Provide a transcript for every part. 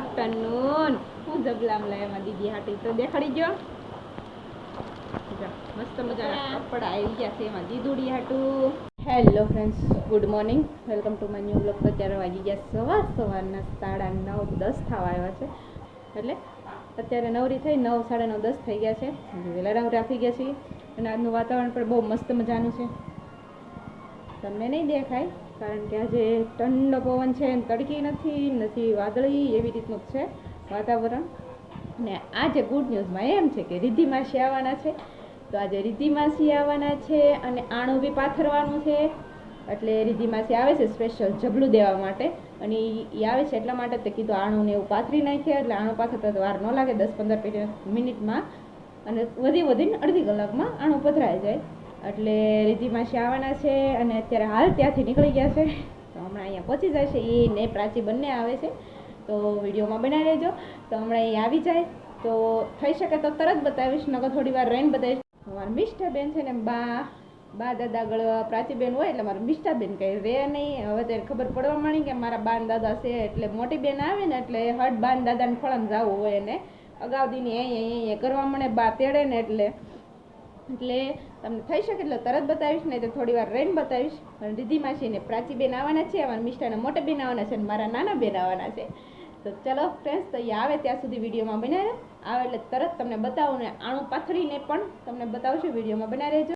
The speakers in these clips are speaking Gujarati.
આફ્ટરનૂન હું જબલામ લાવ્યા દીદી હાટી. તો દેખાડી ગયો મસ્ત મજાના કપડા આવી ગયા છે એમાં દીદુડી હાટું. Hello friends good morning welcome to my new blog તો અત્યારે વાગી ગયા સવાર સવારના સાડા નવ દસ થવા આવ્યા છે. એટલે અત્યારે નવરી થઈ નવ સાડા નવ દસ થઈ ગયા છે. નવરી આપી ગયા છીએ. અને આજનું વાતાવરણ પણ બહુ મસ્ત મજાનું છે. તમને નહીં દેખાય. કારણ કે આજે ઠંડો પવન છે તડકી નથી નથી વાદળી એવી રીતનું છે વાતાવરણ. ને આજે ગુડ ન્યૂઝમાં એમ છે કે રિદ્ધિ માસી આવવાના છે. તો આજે રિદ્ધિ માસી આવવાના છે અને આણું બી પાથરવાનું છે. એટલે રિદ્ધિ માસી આવે છે સ્પેશિયલ જબલું દેવા માટે. અને એ આવે છે એટલા માટે તે કીધું આણું ને એવું પાથરી નાખીએ એટલે આણું પાથરતા વાર ન લાગે, દસ પંદર મિનિટમાં. અને વધી વધીને અડધી કલાકમાં આણું પથરાઈ જાય. એટલે રિદ્ધિ માસી આવવાના છે અને અત્યારે હાલ ત્યાંથી નીકળી ગયા છે. તો હમણાં અહીંયા પહોંચી જાય છે. એ ને પ્રાચી બંને આવે છે. તો વિડીયોમાં બનાવી લેજો તો હમણાં એ આવી જાય. તો થઈ શકે તો તરત બતાવીશ, નકર થોડી વાર રહીને બતાવીશ. મારા મિષ્ઠાબેન છે ને બા બા દાદા આગળ પ્રાચીબેન હોય એટલે મારા મિષ્ટાબેન કંઈ રહે નહીં. હવે ત્યારે ખબર પડવા માંડી કે મારા બાન દાદા છે એટલે મોટી બેન આવે ને એટલે હટ બાન દાદાને ખોળામાં જવું હોય એને. અગાઉ દીની અહીંયા અહીંયા કરવા મને બા તેડે ને એટલે એટલે તમને થઈ શકે એટલે તરત બતાવીશ નહીં તો થોડી વાર રહીને બતાવીશ. પણ દીદી માસી ને પ્રાચી બેન આવવાના છે અમારા મિષ્ટાના મોટા બેન આવવાના છે અને મારા નાના બેન આવવાના છે. તો ચલો ફ્રેન્ડ્સ તો એ આવે ત્યાં સુધી વિડીયોમાં બનાવે આવે એટલે તરત તમને બતાવું ને આણું પાથરીને પણ તમને બતાવશું વિડીયોમાં બનાવી રહેજો.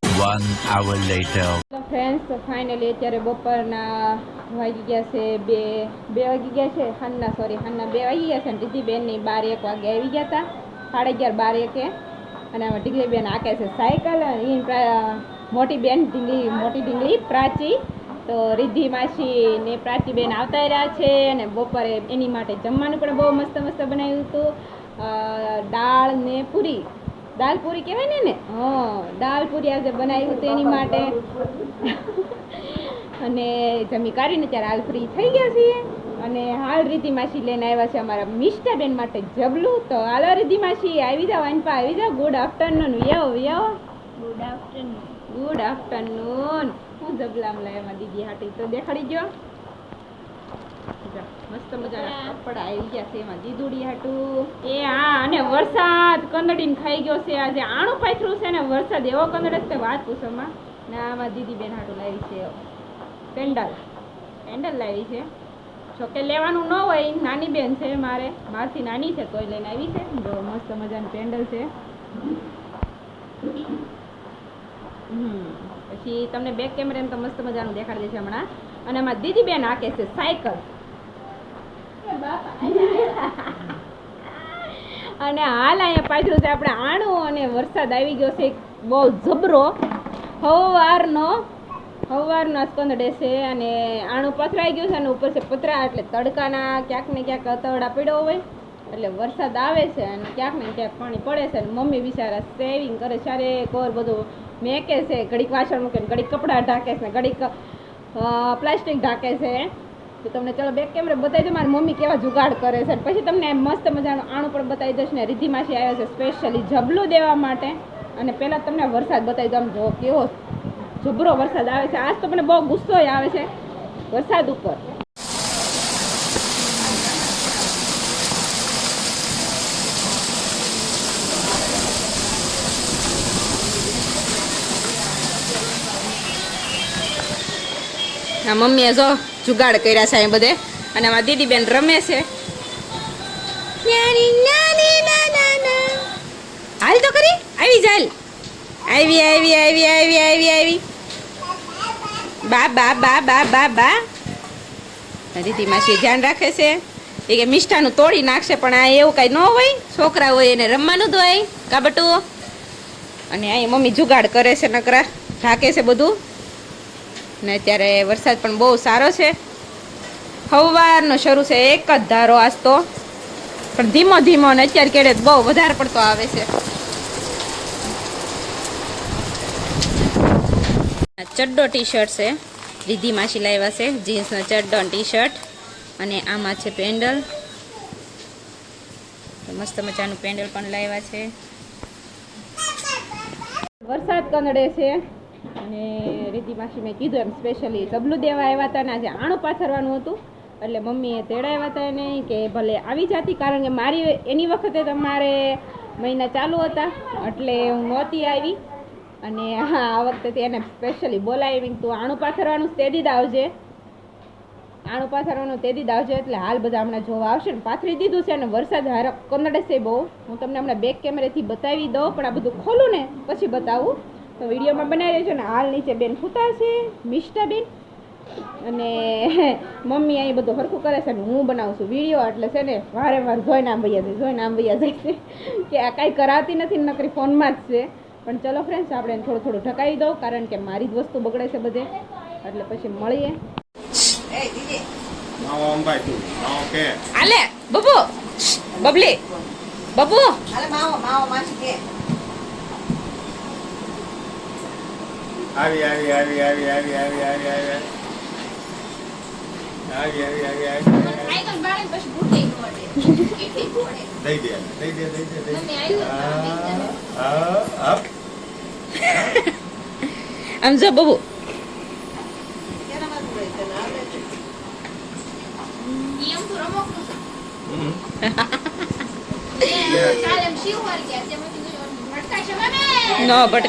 Hour later. ફ્રેન્ડ્સ તો ફાઇનલી અત્યારે બપોરના વાગી ગયા છે બે બે વાગી ગયા છે હાનના સોરી હાનના બે વાગી ગયા છે અને દીદી બેનની બાર એક વાગે આવી ગયા હતા સાડા અગિયાર બાર એકે અને આમાં ઢીંગલી બેન આકે છે સાયકલ અને મોટી બેન ઢીંગલી, મોટી ઢીંગલી પ્રાચી. તો રિદ્ધિ માસી ને પ્રાચી બેન આવતા રહ્યા છે અને બપોરે એની માટે જમવાનું પણ બહુ મસ્ત મસ્ત બનાવ્યું હતું. દાળ ને પૂરી. દાલ પૂરી કહેવાય ને ને હા દાલ પૂરી આજે બનાવ્યું હતું એની માટે. અને જમી કાઢીને ત્યારે હાલ ફ્રી થઈ ગયા છીએ. અને હાલ રીતિ માસી લઈને આવ્યા છે અમારા મિષ્ટાબેન માટે જબલું. તો હાલો રીતિ માસી આવી જાઓ વાનપા આવી જાઓ. ગુડ આફ્ટરનૂન યો યો ગુડ આફ્ટરનૂન ગુડ આફ્ટરનૂન હું જબલામ લાવ્યા દીદી હાટી. તો દેખાડી ગયો મસ્ત મજાના કપડા આવી ગયા છે એમાં દીદુડી હાટું. એ હા અને વરસાદ કંદડીને ખાઈ ગયો છે. આજે આણું પાથરું છે ને વરસાદ એવો કંદડ છે વાત પૂછોમાં ને આમાં દીદી બેન હાટું લાવી છે. પેન્ડલ. પેન્ડલ લાવી છે. જોકે લેવાનું ન હોય, નાની બેન છે મારે મારથી નાની છે તોય લઈને આવી છે. જો મસ્ત મજાનું પેન્ડલ છે. પછી તમને બેક કેમેરા તો મસ્ત મજાનું દેખાડી દેશે હમણાં. અને આમાં દીદી બેન હાકે છે, સાયકલ. અને હાલ અહીંયા પાછું છે આપણે આણું અને વરસાદ આવી ગયો છે બહુ જબરો. હવારનો હવારનો સ્કંદડે છે અને આણું પથરાઈ ગયું છે અને ઉપર છે પતરા, એટલે તડકાના ક્યાંક ને ક્યાંક અતવડા પડ્યો હોય, એટલે વરસાદ આવે છે અને ક્યાંક ને ક્યાંક પાણી પડે છે અને મમ્મી બિચારા સેવિંગ કરે ચારે કોર બધું મેકે છે, ઘડીક વાસણ મૂકે ઘડીક કપડાં ઢાંકે છે ઘડીક પ્લાસ્ટિક ઢાંકે છે. તો તમને ચલો બેક કેમેરા બતાવી દો મારી મમ્મી કેવા જુગાડ કરે છે. પછી તમને મસ્ત મજાનું આણું પણ બતાવી દઈશ ને રિદ્ધિમાસી આવ્યો છે સ્પેશિયલી જબલું દેવા માટે. અને પહેલાં તમને વરસાદ બતાવી દો આમ જો કેવો જબરો વરસાદ આવે છે. આજ તો મને બહુ ગુસ્સો આવે છે વરસાદ ઉપર. આ મમ્મીએ જો જુગાડ કર્યા છે એ બધે. અને આમાં દીદી બેન રમે છે. નાની નાની ના ના ના. હાલ તો કરી આવી ચાલ આવી આવી આવી આવી આવી આવી. બા બા બા બા બા બા. દીદી માસી ધ્યાન રાખે છે. એ કે મિષ્ઠાનું તોડી નાખશે, પણ આ એવું કાંઈ ન હોય. છોકરા હોય એને રમવાનું જ હોય. કાબટું અને અહીં મમ્મી જુગાડ કરે છે, નકરા ઢાકે છે બધું. ને અત્યારે વરસાદ પણ બહુ સારો છે. સવારનો શરૂ છે, એક જ ધારો આજ તો. પણ ધીમો ધીમો ને અત્યારે કેડે બહુ વધારે પડતો આવે છે. ચડ્ડો ટી શર્ટ છે. રીધી માસી લાવ્યા છે. જીન્સનો ચડ્ડો ટી શર્ટ અને આમાં છે પેન્ડલ. મસ્ત મજાનું પેન્ડલ પણ લાવ્યા છે. વરસાદ કનડે છે. અને રીધી માસી મેં કીધું એમ સ્પેશિયલી જબલું દેવા આવ્યા હતા ને આજે આણું પાથરવાનું હતું. એટલે મમ્મીએ તેડાવ્યા હતા એને કે ભલે આવી જતી, કારણ કે મારી એની વખતે તમારે મહિના ચાલુ હતા. એટલે હું નહોતી આવી. અને હા, આ વખતે એને સ્પેશિયલી બોલાવી તું આણું પાથરવાનું તે દી જ આવજે. આણું પાથરવાનું તે દી જ આવજે એટલે હાલ બધા હમણાં જોવા આવશે ને. પાથરી દીધું છે અને વરસાદ હાર કનડે છે બહુ. હું તમને હમણાં બેક કેમેરાથી બતાવી દઉં, પણ આ બધું ખોલું ને પછી બતાવું. તો વિડીયોમાં બનાવી રહ્યો છે ને. હાલ નીચે બેન ફૂતા છે, મિષ્ટા બેન. અને મમ્મી અહીં બધું હરખું કરે છે ને હું બનાવું છું વીડિયો. એટલે છે ને વારે વાર જોઈને આંબૈયા જાય, જોઈને આંબૈયા જાય છે. કે આ કાંઈ કરાવતી નથી નકરી ફોનમાં જ છે. પણ ચલો ફ્રેન્ડ્સ આપણે થોડું થોડું ઢકાઈ દઉં કારણ કે મારી જ વસ્તુ બગડે છે બધે. એટલે પછી મળીએ. આલે બબુ. બબલી. બબુ. આવી આવી આવી આવી આવી આવી આવી આવી. આવી આવી આવી આવી દઈ દે દઈ દે દઈ દે દઈ દે આ આ અપ આમ જો બબુ ન બાજુ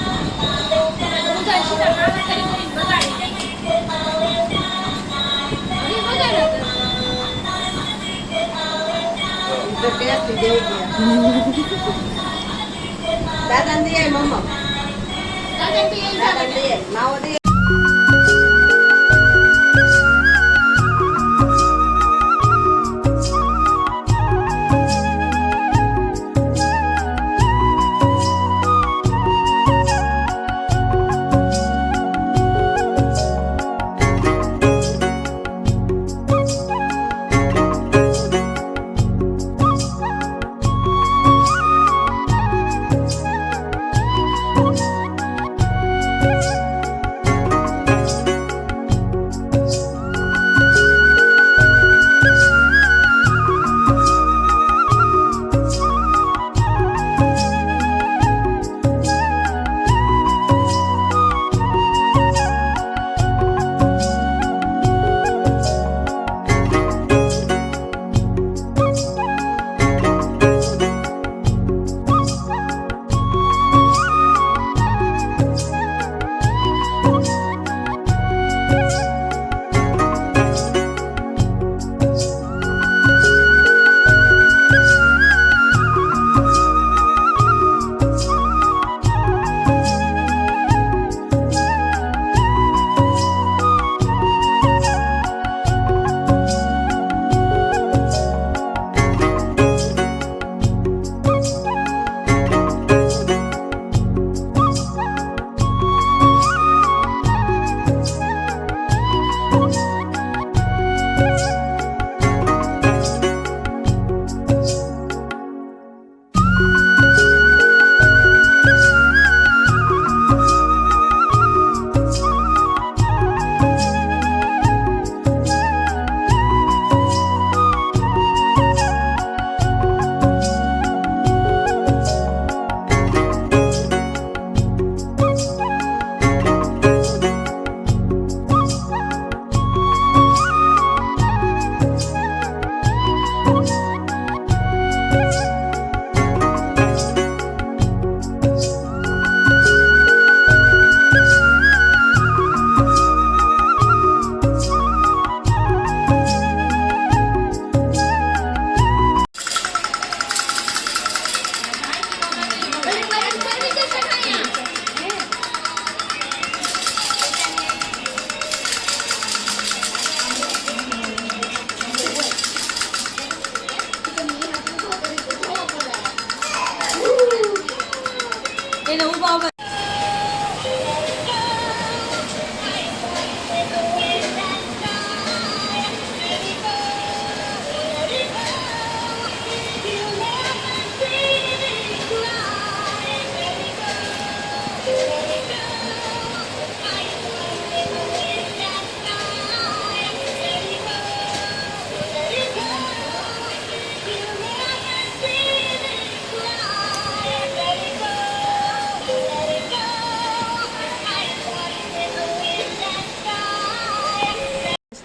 ¿Qué es eso? ¿Qué es eso? ¿Qué es eso?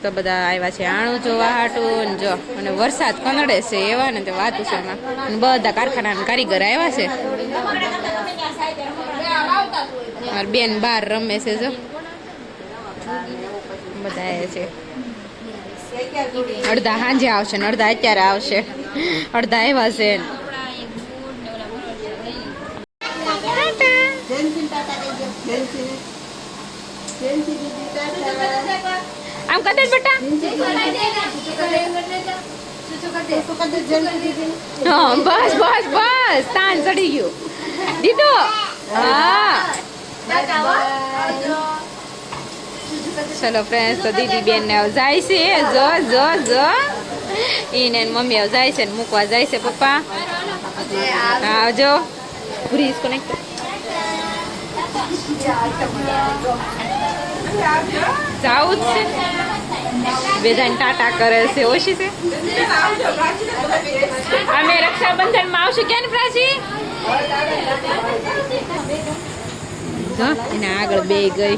તો બધા આવ્યા છે આણું જોવા હાટું જો અને વરસાદ કનડે છે એવા ને તે વાત છે એમાં બધા કારખાના કારીગર આવ્યા છે મારી બેન બાર રમે છે જો બધા આવ્યા છે અડધા સાંજે આવશે ને અડધા અત્યારે આવશે અડધા આવ્યા છે. જયંતિ દીદી આમ કર દે બેટા. બસ બસ બસ. તાન ચડી ગયું. દીધો? હા. ચલો ફ્રેન્ડ તો દીદી બેન ને જાય છે. જો જો જો. એને મમ્મી જાય છે ને મૂકવા જાય છે પપ્પા. આવજો. પૂરી કનેક્ટ જાવું જ છે. બેધાને ટાટા કરે છે. ઓછી છે? અમે રક્ષાબંધનમાં આવશું કેમ પ્રાચી એને આગળ બે ગઈ.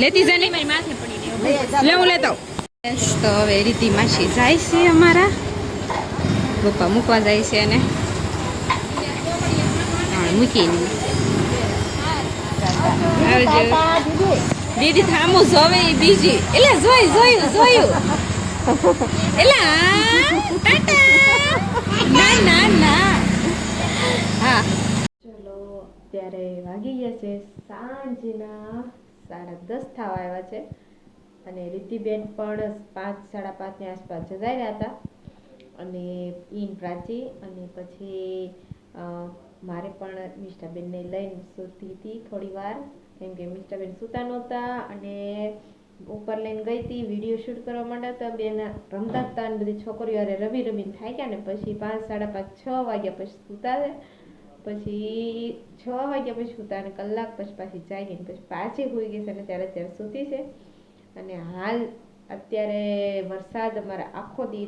લેતી જાને લે હું લેતો. તો હવે રીતિ માસી જાય છે અમારા. પપ્પા મૂકવા જાય છે અને મૂકીને આવજો. દીદી થામું જોવે એ બીજી. એટલે જોઈ જોયું જોયું. એટલે ના ના ના. હા. ચલો, અત્યારે વાગી ગયા છે સાંજના સાડા દસ થવા આવ્યા છે. અને રીતિબેન પણ પાંચ, સાડા પાંચની આસપાસ જગાઈ રહ્યા હતા. અને ઈન પ્રાચી અને પછી મારે પણ મિષ્ટાબેનને લઈને સૂતી હતી થોડીવાર કેમ કે મિષ્ટાબેન સૂતા નહોતા અને ઉપર લઈને ગઈ હતી વીડિયો શૂટ કરવા માંડ્યા હતા બેન રમતા હતા અને બધી છોકરીઓ અરે રમી રમીને થાય ગયા ને પછી પાંચ, સાડા પાંચ, છ વાગ્યા પછી સૂતા પછી છ વાગ્યા પછી સૂતા અને કલાક પછી પાછી જાગી ને પછી પાછી હોઈ ગઈ છે અને ત્યારે ત્યારે સૂતી છે. અને હાલ અત્યારે વરસાદ અમારે આખો દી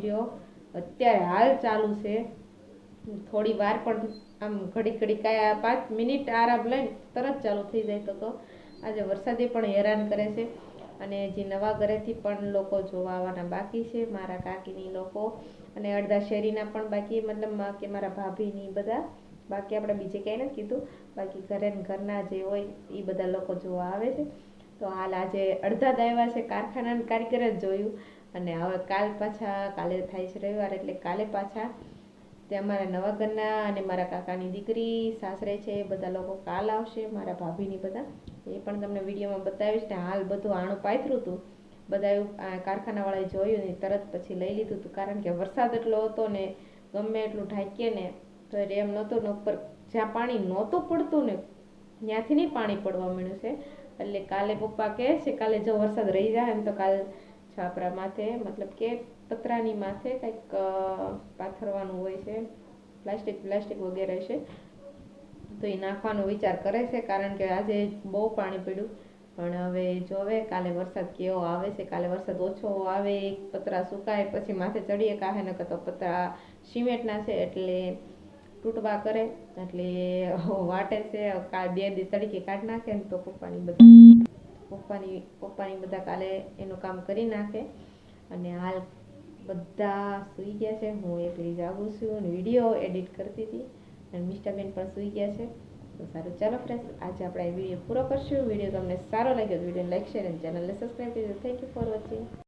અત્યારે હાલ ચાલુ છે. થોડી વાર પણ આમ ઘડી ઘડી કાંઈ પાંચ મિનિટ આરામ લઈને તરત ચાલુ થઈ જાય તો તો આજે વરસાદે પણ હેરાન કરે છે. અને જે નવા ઘરેથી પણ લોકો જોવા આવવાના બાકી છે, મારા કાકીની લોકો અને અડધા શેરીના પણ બાકી, મતલબ કે મારા ભાભીની બધા. બાકી આપણે બીજે ક્યાંય નથી કીધું. બાકી ઘરે ઘરના જે હોય એ બધા લોકો જોવા આવે છે. તો હાલ આજે અડધા આવ્યા છે કારખાનાના કારીગર જ જોયું. અને હવે કાલ પાછા કાલે થાય છે રવિવાર એટલે કાલે પાછા તે મારા નવા ઘરના અને મારા કાકાની દીકરી, સાસરે છે એ બધા લોકો કાલ આવશે, મારા ભાભીની બધા. એ પણ તમને વિડીયોમાં બતાવીશ ને હાલ બધું આણું પાથરું હતું બધા એવું કારખાનાવાળાએ જોયું ને તરત પછી લઈ લીધું હતું કારણ કે વરસાદ એટલો હતો ને ગમે એટલું ઢાંકીએ ને તો એમ નહોતું ને ઉપર જ્યાં પાણી નહોતું પડતું ને ત્યાંથી નહીં પાણી પડવા મળ્યું છે. એટલે કાલે પપ્પા કહે છે, કાલે જો વરસાદ રહી જાય ને તો કાલ છાપરા માથે, મતલબ કે પતરાની માથે કંઈક પાથરવાનું હોય છે, પ્લાસ્ટિક પ્લાસ્ટિક વગેરે છે. તો એ નાખવાનો વિચાર કરે છે, કારણ કે આજે બહુ પાણી પડ્યું. પણ હવે જોવે કાલે વરસાદ કેવો આવે છે, કાલે વરસાદ ઓછો આવે પતરા સુકાય, પછી માથે ચડીએ કાહે ન તો પતરા સિમેન્ટના છે, એટલે તૂટવા કરે, એટલે વાટે છે બે દી તડીકે કાઢી નાખે ને તો પપ્પાની બધા પપ્પાની પપ્પાની બધા કાલે એનું કામ કરી નાખે. અને હાલ બધા સૂઈ ગયા છે. હું એકલી જાગું છું અને વીડિયો એડિટ કરતી હતી. અને મિષ્ટાબેન પણ સૂઈ ગયા છે. તો સારું, ચાલો ફ્રેન્ડ્સ આજે આપણે આ વીડિયો પૂરો કરશું. વીડિયો તમને સારો લાગ્યો તો વીડિયો લાઈક શેર અને ચેનલને સબસ્ક્રાઈબ કરજો. Thank you for watching